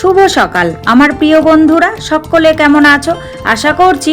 শুভ সকাল। আমার প্রিয় বন্ধুরা সকলে কেমন আছো? আশা করছি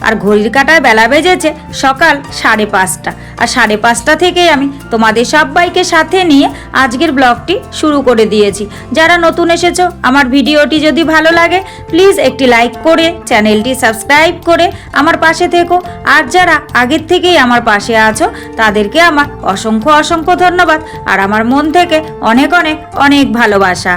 আর ঘড়ির কাটায় বেলা বেজেছে সকাল সাড়ে পাঁচটা। আর সাড়ে পাঁচটা থেকেই আমি তোমাদের সবাইকে সাথে নিয়ে আজকের ব্লগটি শুরু করে দিয়েছি। যারা নতুন এসেছ, আমার ভিডিওটি যদি ভালো লাগে, প্লিজ একটি লাইক করে, চ্যানেলটি সাবস্ক্রাইব করে আমার পাশে থেকো। আর যারা আগের থেকেই আমার পাশে আছো, তাদেরকে আমার অসংখ্য অসংখ্য ধন্যবাদ। আর আমার মন থেকে অনেক অনেক অনেক ভালোবাসা।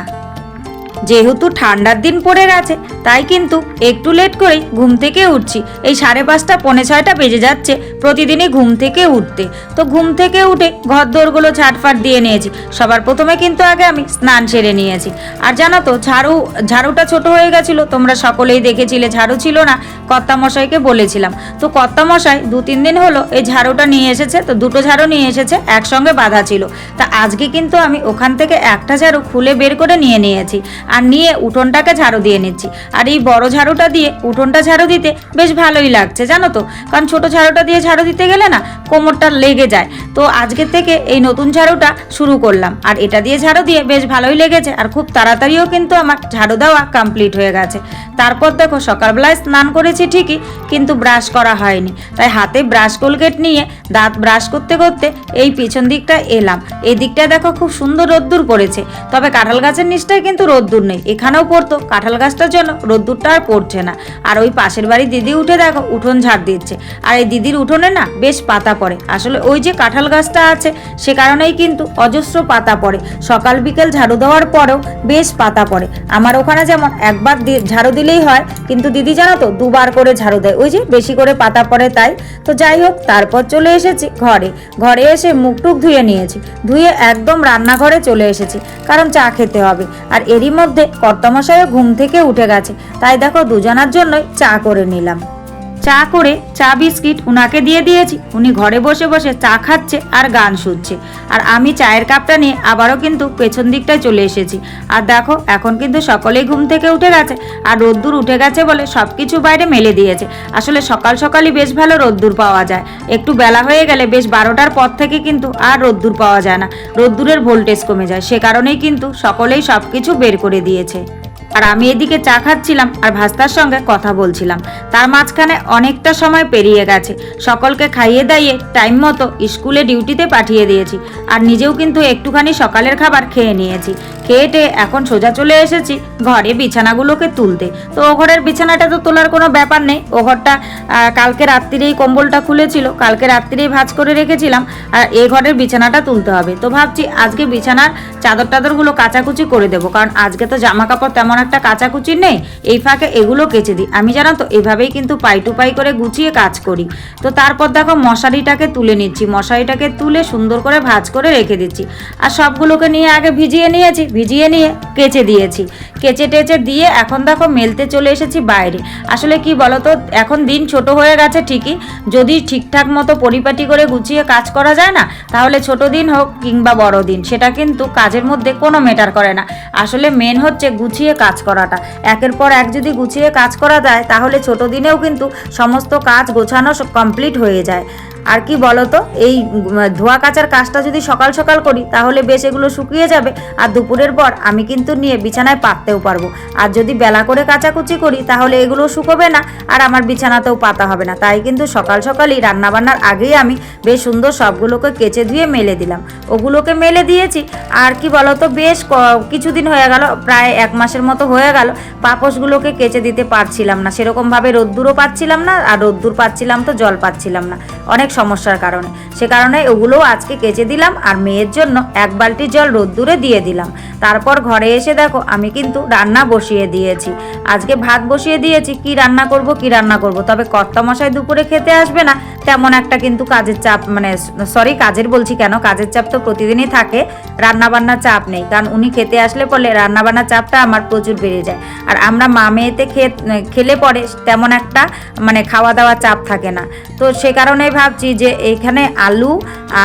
যেহেতু ঠান্ডার দিন পড়ে গেছে তাই কিন্তু একটু লেট করেই ঘুম থেকে উঠছি। এই সাড়ে পাঁচটা, পৌনে ছয়টা বেজে যাচ্ছে প্রতিদিনই ঘুম থেকে উঠতে। তো ঘুম থেকে উঠে ঘর দোরগুলো ঝাটফাট দিয়ে নিয়েছি। সবার প্রথমে কিন্তু আগে আমি স্নান সেরে নিয়েছি। আর জানো তো, ঝাড়ু, ঝাড়ুটা ছোট হয়ে গেছিল, তোমরা সকলেই দেখেছিলে, ঝাড়ু ছিল না কর্তা মশাইকে বলেছিলাম। তো কর্তা মশাই দু তিন দিন হলো এই ঝাড়ুটা নিয়ে এসেছে, তো দুটো ঝাড়ু নিয়ে এসেছে, একসঙ্গে বাঁধা ছিল। তা আজকে কিন্তু আমি ওখান থেকে একটা ঝাড়ু খুলে বের করে নিয়ে নিয়েছি। আর নিয়ে উঠোনটাকে ঝাড়ু দিয়ে নিচ্ছি। আর এই বড় ঝাড়ুটা দিয়ে, উঠোনটা ঝাড়ু দিতে বেশ ভালোই লাগছে, জানো তো? কারণ ছোট ঝাড়ুটা দিয়ে ঝাড়ু দিতে গেলে না কোমরটা লেগে যায়। তো আজকের থেকে এই নতুন ঝাড়ুটা শুরু করলাম। আর এটা দিয়ে ঝাড়ু দিয়ে বেশ ভালোই লেগেছে। আর খুব তাড়াতাড়িও কিন্তু আমার ঝাড়ু দেওয়া কমপ্লিট হয়ে গেছে। তারপর দেখো, সকালবেলায় স্নান করেছি ঠিকই, কিন্তু ব্রাশ করা হয়নি। তাই হাতে ব্রাশ কোলগেট নিয়ে দাঁত ব্রাশ করতে করতে এই পিছন দিকটা এলাম। এই দিকটা দেখো খুব সুন্দর রোদ্দুর পড়েছে। তবে কাঁঠাল গাছের নিচটায় কিন্তু রোদ্দুর নেই। এখানেও পড়তো। কাঁঠাল গাছটার জন্য রোদ্দুরটা আর পড়ছে না। আর ওই পাশের বাড়ি দিদি উঠে দেখো, উঠোন ঝাড় দিচ্ছে। আর এই দিদির উঠোনে না বেশ পাতা পড়ে। আসলে ওই যে কাঁঠাল গাছটা আছে, সে কারণেই কিন্তু অজস্র পাতা পড়ে। সকাল বিকেল ঝাড়ু দেওয়ার পরেও বেশ পাতা পড়ে। আমার ওখানে যেমন একবার ঝাড়ু দিলেই হয়, কিন্তু দিদি জানো তো, দুবার করে ঝাড়ু দেয়। ওই যে বেশি করে পাতা পড়ে তাই। তো যাই হোক, তারপর চলে এসেছি ঘরে। ঘরে এসে মুখ টুক ধুয়ে নিয়েছি। ধুয়ে একদম রান্নাঘরে চলে এসেছি, কারণ চা খেতে হবে। আর এরই মধ্যে কর্তামশাইও ঘুম থেকে উঠে গেছে। তাই দেখো দুজনার জন্যই চা করে নিলাম। চা করে চা বিস্কিট উনাকে দিয়ে দিয়েছি। উনি ঘরে বসে বসে চা খাচ্ছে আর গান শুনছে। আর আমি চায়ের কাপটা নিয়ে আবারও কিন্তু পেছন দিকটায় চলে এসেছি। আর দেখো, এখন কিন্তু সকলেই ঘুম থেকে উঠে গেছে। আর রোদ্দুর উঠে গেছে বলে সব কিছু বাইরে মেলে দিয়েছে। আসলে সকাল সকালই বেশ ভালো রোদ্দুর পাওয়া যায়। একটু বেলা হয়ে গেলে বেশ বারোটার পর থেকে কিন্তু আর রোদ্দুর পাওয়া যায় না। রোদ্দুরের ভোল্টেজ কমে যায়। সে কারণেই কিন্তু সকলেই সব কিছু বের করে দিয়েছে। আর আমি এদিকে চা খাচ্ছিলাম আর ভাস্তার সঙ্গে কথা বলছিলাম। তার মাঝখানে অনেকটা সময় পেরিয়ে গেছে। সকলকে খাইয়ে দাইয়ে টাইম মতো স্কুলে ডিউটিতে পাঠিয়ে দিয়েছি। আর নিজেও কিন্তু একটুখানি সকালের খাবার খেয়ে নিয়েছি। খেয়ে এখন সোজা চলে এসেছি ঘরে বিছানাগুলোকে তুলতে। তো ও ঘরের বিছানাটা তো তোলার কোনো ব্যাপার নেই। ও ঘরটা কালকে রাত্রিরেই কম্বলটা খুলেছিল। কালকে রাত্রিরেই ভাজ করে রেখেছিলাম। আর এ ঘরের বিছানাটা তুলতে হবে। তো ভাবছি আজকে বিছানার চাদর টাদরগুলো কাচাকুচি করে দেবো। কারণ আজকে তো জামা কাপড় তেমন একটা কাচাকুচি নেই। এই ফাঁকে এগুলো কেচে দিই। আমি জানো তো, এভাবেই কিন্তু পাই টু পাই করে গুছিয়ে কাজ করি। তো তারপর দেখো মশারিটাকে তুলে নিচ্ছি। মশারিটাকে তুলে সুন্দর করে ভাজ করে রেখে দিচ্ছি। আর সবগুলোকে নিয়ে আগে ভিজিয়ে নিয়েছি। ভিজিয়ে নিয়ে কেচে দিয়েছি। কেচে টেচে দিয়ে এখন দেখো মেলতে চলে এসেছি বাইরে। আসলে কি বলতো, এখন দিন ছোট হয়ে গেছে ঠিকই। যদি ঠিকঠাক মতো পরিপাটি করে গুছিয়ে কাজ করা যায় না, তাহলে ছোট দিন হোক কিংবা বড় দিন, সেটা কিন্তু কাজের মধ্যে কোনো মেটার করে না। আসলে মেন হচ্ছে গুছিয়ে কাজ করাটা। একের পর এক যদি গুছিয়ে কাজ করা যায়, তাহলে ছোট দিনেও কিন্তু সমস্ত কাজ গোছানো কমপ্লিট হয়ে যায়। আর কি বলতো, এই ধোয়া কাচার কাজটা যদি সকাল সকাল করি, তাহলে বেশ এগুলো শুকিয়ে যাবে। আর দুপুরের পর আমি কিন্তু নিয়ে বিছানায় পাততেও পারব। আর যদি বেলা করে কাচাকুচি করি, তাহলে এগুলো শুকোবে না, আর আমার বিছানাতেও পাতা হবে না। তাই কিন্তু সকাল সকালই রান্নাবান্নার আগেই আমি বেশ সুন্দর সবগুলোকে কেচে ধুয়ে মেলে দিলাম। ওগুলোকে মেলে দিয়েছি। আর কি বলতো, বেশ কিছুদিন হয়ে গেল, প্রায় এক মাসের মতো হয়ে গেল, পাপোশগুলোকে কেচে দিতে পারছিলাম না। সেরকমভাবে রোদ্দুরও পাচ্ছিলাম না, আর রোদ্দুর পাচ্ছিলাম তো জল পাচ্ছিলাম না। অনেক সমস্যার কারণে। সে কারণে ওগুলোও আজকে কেচে দিলাম আর মেয়ের জন্য এক বালতি জল রোদ্দুরে দিয়ে দিলাম। তারপর ঘরে এসে দেখো আমি কিন্তু রান্না বসিয়ে দিয়েছি। আজকে ভাত বসিয়ে দিয়েছি, কি রান্না করব, কি রান্না করব। তবে কর্তামশাই দুপুরে খেতে আসবে না, তেমন একটা কিন্তু কাজের চাপ মানে সরি কাজের বলছি কেন, কাজের চাপ তো প্রতিদিনই থাকে রান্না বান্নার চাপ নেই। কারণ উনি খেতে আসলে পরে রান্না বান্নার চাপটা আমার প্রচুর বেড়ে যায়। আর আমরা মা মেয়েতে খেলে পরে তেমন একটা মানে খাওয়া দাওয়া চাপ থাকে না। তো সে কারণেই ভাবছি যে এখানে আলু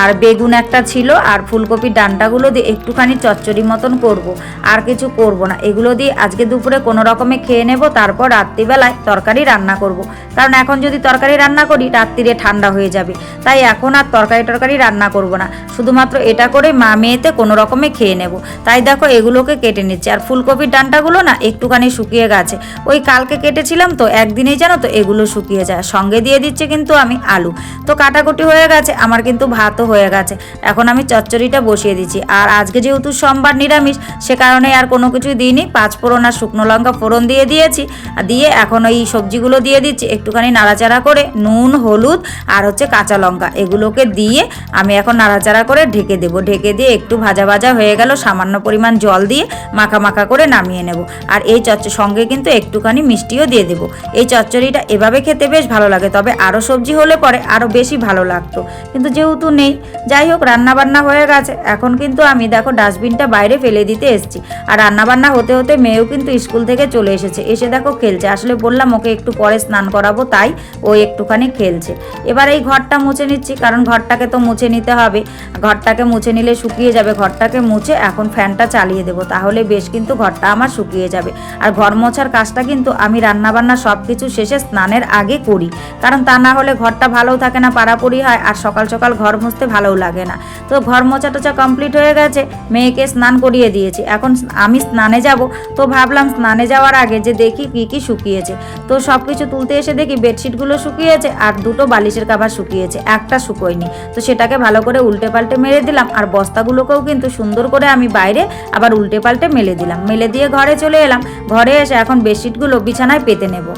আর বেগুন একটা ছিল আর ফুলকপির ডান্ডাগুলো দিয়ে একটুখানি চচ্চড়ি মতন করব। আর কিছু করব না। এগুলো দিয়ে আজকে দুপুরে কোনো রকমে খেয়ে নেব, তারপর রাত্রিবেলায় তরকারি রান্না করব। কারণ এখন যদি তরকারি রান্না করি, রাত্রিরে ঠান্ডা হয়ে যাবে। তাই এখন আর তরকারি টরকারি রান্না করব না। শুধুমাত্র এটা করে মা মেয়েতে কোনো রকমে খেয়ে নেব। তাই দেখো এগুলোকে কেটে নিচ্ছে। আর ফুলকপির ডান্ডাগুলো না একটুখানি শুকিয়ে গেছে। ওই কালকে কেটেছিলাম তো, একদিনেই জানো তো এগুলো শুকিয়ে যায়। সঙ্গে দিয়ে দিচ্ছে কিন্তু আমি আলু। তো কাটাকুটি হয়ে গেছে, আমার কিন্তু ভাতও হয়ে গেছে। এখন আমি চচ্চড়িটা বসিয়ে দিচ্ছি। আর আজকে যেহেতু সোমবার নিরামিষ, সে কারণে আর কোনো কিছুই দিইনি। পাঁচ ফোড়ন আর শুকনো লঙ্কা ফোড়ন দিয়ে দিয়েছি। আর দিয়ে এখন ওই সবজিগুলো দিয়ে দিচ্ছি, একটুখানি নাড়াচাড়া করে নুন, হলুদ আর হচ্ছে কাঁচা লঙ্কা, এগুলোকে দিয়ে আমি এখন নাড়াচাড়া করে ঢেকে দেবো। ঢেকে দিয়ে একটু ভাজা ভাজা হয়ে গেল, সামান্য পরিমাণ জল দিয়ে মাখা মাখা করে নামিয়ে নেব। আর এই চচ্চ, সঙ্গে কিন্তু একটুখানি মিষ্টিও দিয়ে দেবো। এই চচ্চড়িটা এভাবে খেতে বেশ ভালো লাগে, তবে আরও সবজি হলে পরে আরও বেশি ভালো লাগতো। কিন্তু যেহেতু নেই, যাই হোক, রান্নাবান্না হয়ে গেছে। এখন কিন্তু আমি দেখো ডাস্টবিনটা বাইরে ফেলে দিতে এসেছি। আর রান্নাবান্না হতে হতে মেয়েও কিন্তু স্কুল থেকে চলে এসেছে। এসে দেখো খেলছে। আসলে বললাম ওকে একটু পরে স্নান করাবো, তাই ও একটুখানি খেলছে। এবার এই ঘরটা মুছে নিচ্ছি, কারণ ঘরটাকে তো মুছে নিতে হবে। ঘরটাকে মুছে নিলে শুকিয়ে যাবে। ঘরটাকে মুছে এখন ফ্যানটা চালিয়ে দেবো। তাহলে বেশ কিন্তু ঘরটা আমার শুকিয়ে যাবে। আর ঘর মোছার কাজটা কিন্তু আমি রান্নাবান্না সব কিছু শেষে স্নানের আগে করি। কারণ তা না হলে ঘরটা ভালোও থাকে না পাড়াপড়ি হয় আর সকাল সকাল ঘর মুছতে ভালোও লাগে না। তো ঘর মোছা টোচা কমপ্লিট হয়ে গেছে, মেয়েকে স্নান করিয়ে দিয়েছি। এখন আমি স্নানে যাব, তো ভাবলাম স্নানে যাওয়ার আগে যে দেখি কি কি শুকিয়েছে। তো সব কিছু তুলতে এসে দেখি বেডশিটগুলো শুকিয়েছে আর দুটো বালিশের কাভার শুকিয়েছে, একটা শুকোয়নি। তো সেটাকে ভালো করে উল্টে পাল্টে মেরে দিলাম আর বস্তাগুলোকেও কিন্তু সুন্দর করে আমি বাইরে আবার উল্টে পাল্টে মেলে দিলাম। মেলে দিয়ে ঘরে চলে এলাম, ঘরে এসে এখন বেডশিটগুলো বিছানায় পেতে নেব।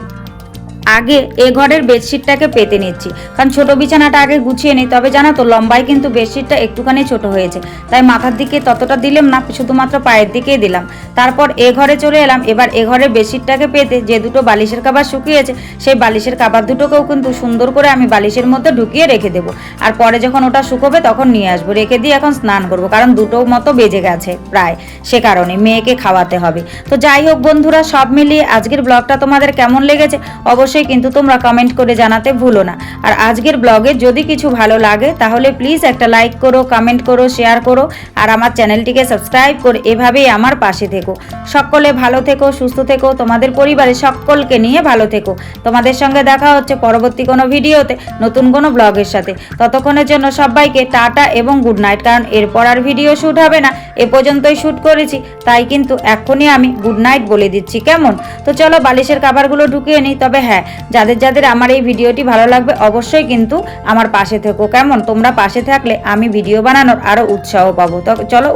আগে এ ঘরের বেডশিটটাকে পেতে নিচ্ছি। কারণ ছোট বিছানাটা আগে গুছিয়ে নিই, তবে জানো তো লম্বায় কিন্তু বেডশিটটা একটুখানি ছোট হয়েছে। তাই মাথার দিকে ততটা দিলাম না, শুধুমাত্র পায়ের দিকেই দিলাম। তারপর এ ঘরে চলে এলাম। এবার এ ঘরের বেডশিটটাকে পেতে যে দুটো বালিশের কাবার শুকিয়েছে, সেই বালিশের কাবার দুটোকেও কিন্তু সুন্দর করে আমি বালিশের মধ্যে ঢুকিয়ে রেখে দেবো। আর পরে যখন ওটা শুকোবে তখন নিয়ে আসব। রেখে দিয়ে এখন স্নান করব, কারণ দুটো মতো বেজে গেছে প্রায়। সে কারণে মেয়েকে খাওয়াতে হবে। তো যাই হোক বন্ধুরা, সব মিলিয়ে আজকের ব্লগটা তোমাদের কেমন লেগেছে? অবশ্যই কিন্তু তোমরা কমেন্ট করে জানাতে ভুলো না। আর আজকের ব্লগে যদি কিছু ভালো লাগে, তাহলে প্লিজ একটা লাইক করো কমেন্ট করো শেয়ার করো, আর আমার চ্যানেলটিকে সাবস্ক্রাইব করে এভাবেই আমার পাশে থেকো। সকলে ভালো থেকো, সুস্থ থেকো, তোমাদের পরিবারের সকলকে নিয়ে ভালো থেকো। তোমাদের সঙ্গে দেখা হচ্ছে পরবর্তী কোনো ভিডিওতে, নতুন কোনো ব্লগের সাথে। ততক্ষণের জন্য সবাইকে টাটা এবং গুড নাইট কারণ এরপর আর ভিডিও শ্যুট হবে না। এ পর্যন্তই শ্যুট করেছি, তাই কিন্তু এখনই আমি গুড নাইট বলে দিচ্ছি, কেমন? তো চলো বালিশের কাবারগুলো ঢুকিয়ে নিই, তবে হ্যাঁ যাদের যাদের আমার এই ভিডিওটি ভালো লাগবে অবশ্যই কিন্তু আমার পাশে থেকো। কেমন? তোমরা পাশে থাকলে আমি ভিডিও বানানোর আরও উৎসাহ পাবো। তো চলো